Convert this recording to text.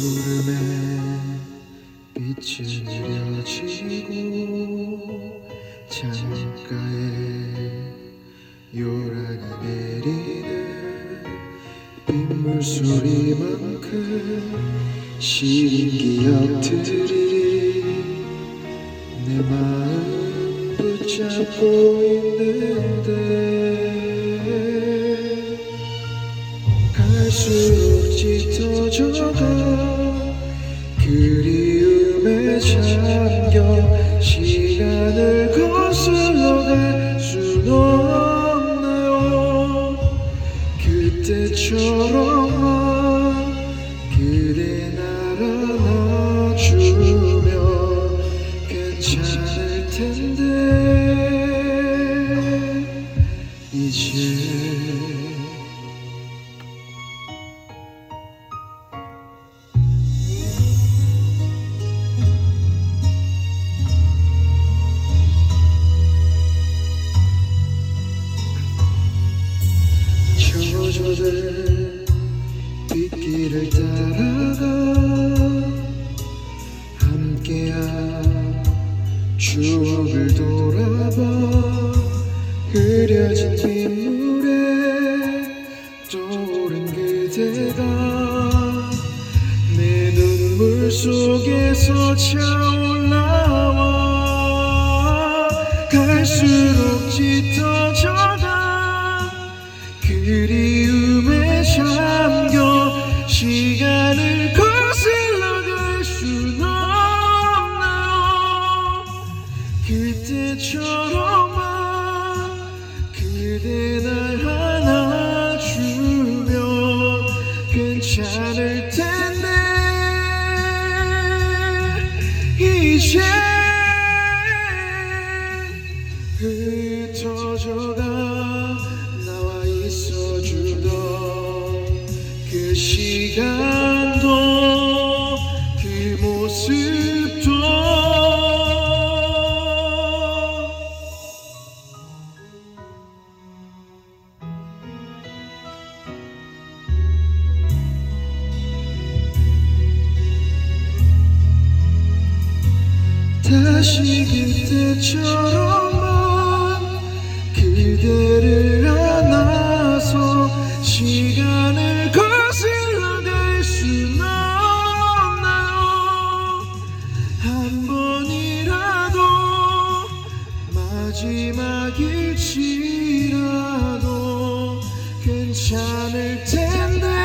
구름에 빛이 내려지고 창가에 요란히 내리는 빗물 소리만큼 시린 기억들이 내 마음 붙잡고 있는데 갈수록 짙어져가 그리움에 잠겨 시간을 거슬러 갈순 없나요. 그때처럼 그대 날 안아주면 괜찮을 텐데 빗길을 따라가 함께한 추억을 돌아봐 흐려진 빗물에 떠오른 그대가 내 눈물 속에서 차올라와 갈수록 그때처럼만 그대 날 안아주면 괜찮을 텐데 이제 다시 그때처럼만 그대를 안아서 시간을 거슬러 갈순 없나요? 한 번이라도 마지막일지라도 괜찮을 텐데